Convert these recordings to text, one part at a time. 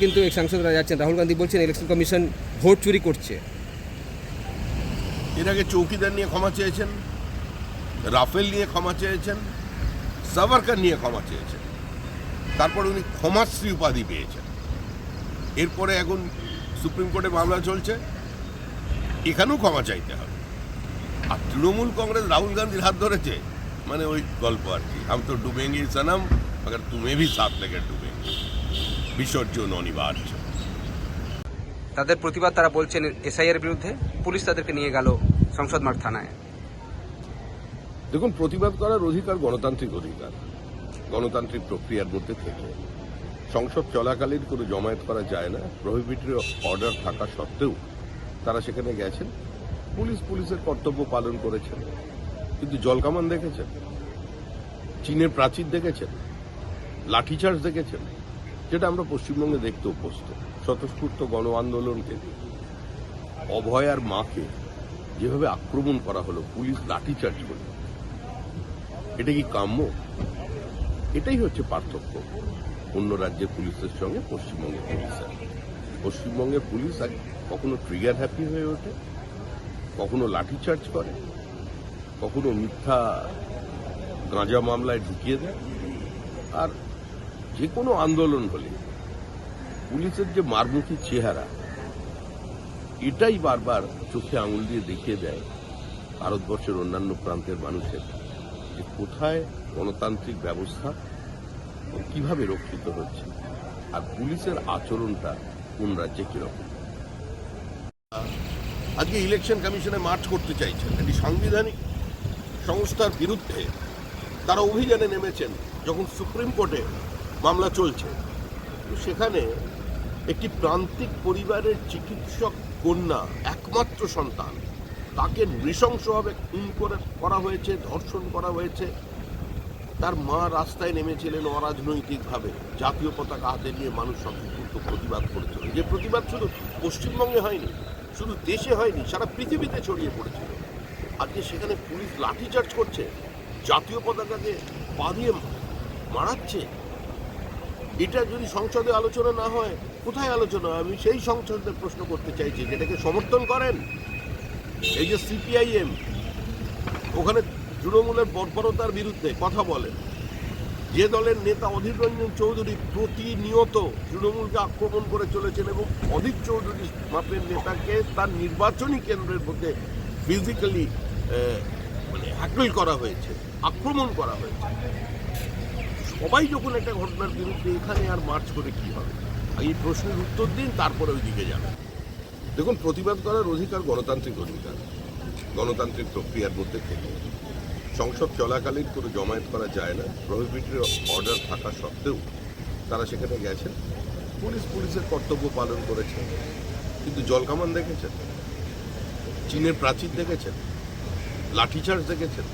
কিন্তু এই সাংসদরা যাচ্ছেন রাহুল গান্ধী বলছেন ইলেকশন কমিশন ভোট চুরি করছে। এর আগে চৌকিদার নিয়ে ক্ষমা চেয়েছেন, রাফেল নিয়ে ক্ষমা চেয়েছেন, সাভারকার নিয়ে ক্ষমা চেয়েছেন। তারপর উনি ক্ষমাশ্রী উপাধি পেয়েছেন। এরপরে এখন সুপ্রিম কোর্টে মামলা চলছে, এখানেও ক্ষমা চাইতে হবে। আর তৃণমূল কংগ্রেস রাহুল গান্ধীর হাত ধরেছে মানে ওই গল্প আর কি। আমি তো ডুবেঙ্গি সানাম তুমি ভি সাথ লেগে ডুবে বিসর্জন অনিবার্য। তাদের প্রতিবাদ তারা বলছেন এসআইয়ের বিরুদ্ধে পুলিশ তাদেরকে নিয়ে গেল সংসদ মাঠ থানায়। দেখুন প্রতিবাদ করার অধিকার গণতান্ত্রিক অধিকার। গণতান্ত্রিক প্রক্রিয়ার মধ্যে থেকে। সংসদ চলাকালীন কোনো জমায়েত করা যায় না। প্রহিবিটরি অর্ডার থাকা সত্ত্বেও তারা সেখানে গেছেন। পুলিশ পুলিশের কর্তব্য পালন করেছেন। কিন্তু জলকামান দেখেছেন? চীনের প্রাচীর দেখেছেন? লাঠিচার্জ দেখেছেন? যেটা আমরা পশ্চিমবঙ্গে দেখতে অভ্যস্ত, স্বতঃস্ফূর্ত গণ আন্দোলনকে অভয় আর মাকে যেভাবে আক্রমণ করা হলো, পুলিশ লাঠিচার্জ করল এটা কি কাম্য? এটাই হচ্ছে পার্থক্য। অন্য রাজ্যের পুলিশের সঙ্গে পশ্চিমবঙ্গের পুলিশের পশ্চিমবঙ্গের পুলিশ কখনো ট্রিগার হ্যাপি হয়ে ওঠে, কখনো লাঠিচার্জ করে, কখনো মিথ্যা গাঁজা মামলায় ঢুকিয়ে দেয়, আর যে কোনো আন্দোলন হলে পুলিশের যে মারমুখী চেহারা, এটাই বারবার চোখে আঙুল দিয়ে দেখিয়ে দেয় ভারতবর্ষের অন্যান্য প্রান্তের মানুষের যে কোথায় গণতান্ত্রিক ব্যবস্থা কীভাবে রক্ষিত হচ্ছে আর পুলিশের আচরণটা কোন রাজ্যে কীরকম। আজকে ইলেকশন কমিশনে মার্চ করতে চাইছেন এটি সাংবিধানিক সংস্থার বিরুদ্ধে তারা অভিযানে নেমেছেন যখন সুপ্রিম কোর্টে মামলা চলছে। তো সেখানে একটি প্রান্তিক পরিবারের চিকিৎসক কন্যা, একমাত্র সন্তান, তাকে নৃশংসভাবে খুন করে করা হয়েছে, ধর্ষণ করা হয়েছে। তার মা রাস্তায় নেমেছিলেন অরাজনৈতিকভাবে। জাতীয় পতাকা হাতে নিয়ে মানুষ স্বতঃস্ফূর্ত প্রতিবাদ করেছিল। যে প্রতিবাদ শুধু পশ্চিমবঙ্গে হয়নি, শুধু দেশে হয়নি, সারা পৃথিবীতে ছড়িয়ে পড়েছিল আজকে সেখানে পুলিশ লাঠিচার্জ করছে, জাতীয় পতাকাকে পা দিয়ে মারাচ্ছে। এটা যদি সংসদে আলোচনা না হয়, কোথায় আলোচনা? আমি সেই সংসদে প্রশ্ন করতে চাইছি, যেটাকে সমর্থন করেন এই যে সিপিআইএম, ওখানে তৃণমূলের বর্বরতার বিরুদ্ধে কথা বলেন যে দলের নেতা অধীর রঞ্জন চৌধুরী প্রতিনিয়ত তৃণমূলকে আক্রমণ করে চলেছেন এবং অধীর চৌধুরী মাপের নেতাকে তার নির্বাচনী কেন্দ্রের মধ্যে ফিজিক্যালি মানে হ্যাকল করা হয়েছে, আক্রমণ করা হয়েছে সবাই যখন একটা ঘটনার বিরুদ্ধে এখানে আর মার্চ করে কি হবে? এই প্রশ্নের উত্তর দিন, তারপরে ওই দিকে যাবে। দেখুন, প্রতিবাদ করার অধিকার গণতান্ত্রিক অধিকার। গণতান্ত্রিক প্রক্রিয়ার মধ্যে থেকে। সংসদ চলাকালীন কোনো জমায়েত করা যায় না। প্রহিবিটরি অর্ডার থাকা সত্ত্বেও তারা সেখানে গেছেন। পুলিশ পুলিশের কর্তব্য পালন করেছে। কিন্তু জলকামান দেখেছেন? চীনের প্রাচীর দেখেছেন? লাঠিচার্জ দেখেছেন?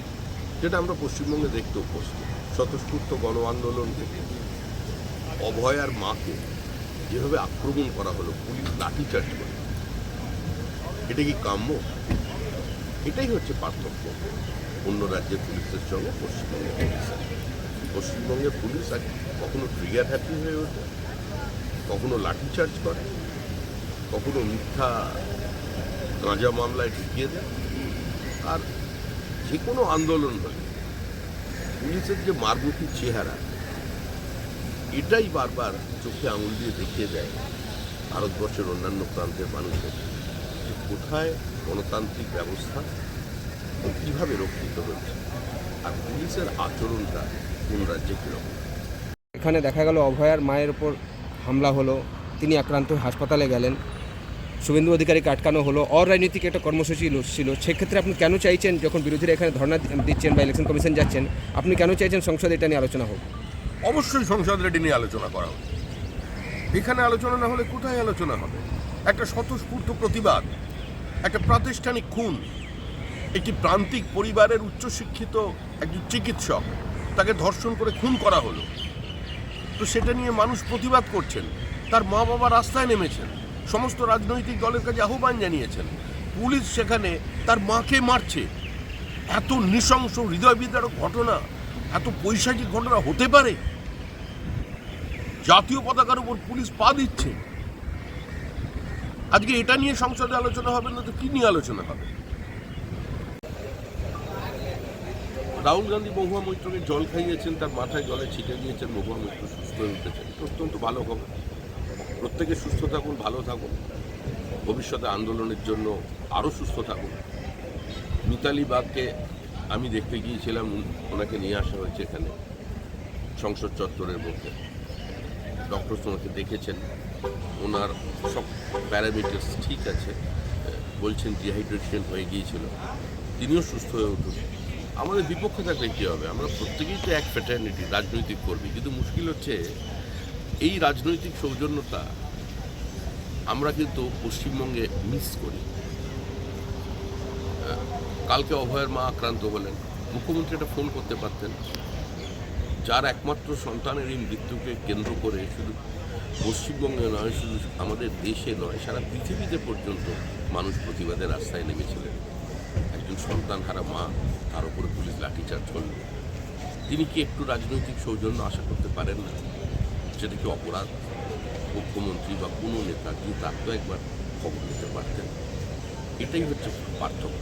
যেটা আমরা পশ্চিমবঙ্গে দেখতে অভ্যস্ত স্বতঃস্ফূর্ত গণ আন্দোলন থেকে অভয়ার মাকে যেভাবে আক্রমণ করা হলো, পুলিশ লাঠিচার্জ করে। এটা কি কাম্য? এটাই হচ্ছে পার্থক্য। অন্য রাজ্যের পুলিশের সঙ্গে পশ্চিমবঙ্গের পুলিশের পশ্চিমবঙ্গের পুলিশ আজ কখনো ট্রিগার হ্যাপি হয়ে ওঠে? কখনো লাঠিচার্জ করে? কখনো মিথ্যা গাঁজা মামলায় ঢুকিয়ে দেয়? আর যে কোনো আন্দোলন হলে পুলিশের যে মারমুখী চেহারা, এটাই বারবার চোখে আঙুল দিয়ে দেখিয়ে দেয় ভারতবর্ষের অন্যান্য প্রান্তের মানুষের যে কোথায় গণতান্ত্রিক ব্যবস্থা কীভাবে রক্ষিত হচ্ছে আর পুলিশের আচরণটা কোন রাজ্যে কীরকম। এখানে দেখা গেল অভয়ার মায়ের ওপর হামলা হলো, তিনি আক্রান্ত হাসপাতালে গেলেন। শুভেন্দু অধিকারীকে আটকানো হলো, অরাজনৈতিক একটা কর্মসূচি ছিল। সেক্ষেত্রে আপনি কেন চাইছেন, যখন বিরোধীরা এখানে ধর্ণা দিচ্ছেন বা ইলেকশন কমিশন যাচ্ছেন, আপনি কেন চাইছেন সংসদে এটা নিয়ে আলোচনা হোক? অবশ্যই সংসদ রেডি নিয়ে আলোচনা করা হবে এখানে আলোচনা না হলে কোথায় আলোচনা হবে? একটা স্বতঃস্ফূর্ত প্রতিবাদ, একটা প্রাতিষ্ঠানিক খুন, একটি প্রান্তিক পরিবারের উচ্চশিক্ষিত একজন চিকিৎসক তাকে ধর্ষণ করে খুন করা হলো। তো সেটা নিয়ে মানুষ প্রতিবাদ করছেন, তার মা বাবা রাস্তায় নেমেছেন। সমস্ত রাজনৈতিক দলের কাছে আহ্বান জানিয়েছেন। পুলিশ সেখানে তার মাকে মারছে। এত নৃশংস হৃদয় বিদারক ঘটনা, এত পৈশাচিক ঘটনা হতে পারে? জাতীয় পতাকার উপর পুলিশ পা দিচ্ছে। আজকে এটা নিয়ে সংসদে আলোচনা হবে না তো কি নিয়ে আলোচনা হবে? রাহুল গান্ধী মহুয়া মৈত্রকে জল খাইয়েছেন, তার মাথায় জলে ছিটে দিয়েছেন মহুয়া মৈত্র সুস্থ হয়ে উঠেছেন। অত্যন্ত ভালো খবর। প্রত্যেকে সুস্থ থাকুন, ভালো থাকুন। ভবিষ্যতে আন্দোলনের জন্য আরও সুস্থ থাকুন। মিতালি বাগকে আমি দেখতে গিয়েছিলাম, ওনাকে নিয়ে আসা হয়েছে এখানে, সংসদ চত্বরের মধ্যে। ডক্টর ওনাকে দেখেছেন। ওনার সব প্যারামিটার্স ঠিক আছে। বলছেন ডিহাইড্রেশন হয়ে গিয়েছিল। তিনিও সুস্থ হয়ে উঠুন। আমাদের বিপক্ষে থাকলে কী হবে? আমরা প্রত্যেকেই তো এক ফ্যাটার্নিটি রাজনৈতিক কর্মী। কিন্তু মুশকিল হচ্ছে এই রাজনৈতিক সৌজন্যতা আমরা কিন্তু পশ্চিমবঙ্গে মিস করি। কালকে অভয়ের মা আক্রান্ত হলেন। মুখ্যমন্ত্রী একটা ফোন করতে পারতেন। যার একমাত্র সন্তানের এই মৃত্যুকে কেন্দ্র করে শুধু পশ্চিমবঙ্গে নয়, শুধু আমাদের দেশে নয়, সারা পৃথিবীতে পর্যন্ত মানুষ প্রতিবাদের রাস্তায় নেমেছিলেন। একজন সন্তান হারা মা, তার উপরে পুলিশ লাঠিচার্জ করল তিনি কি একটু রাজনৈতিক সৌজন্য আশা করতে পারেন না? সেটা কি অপরাধ মুখ্যমন্ত্রী বা কোনো নেতা কিন্তু তার তো একবার খবর নিতে পারতেন, এটাই হচ্ছে পার্থক্য।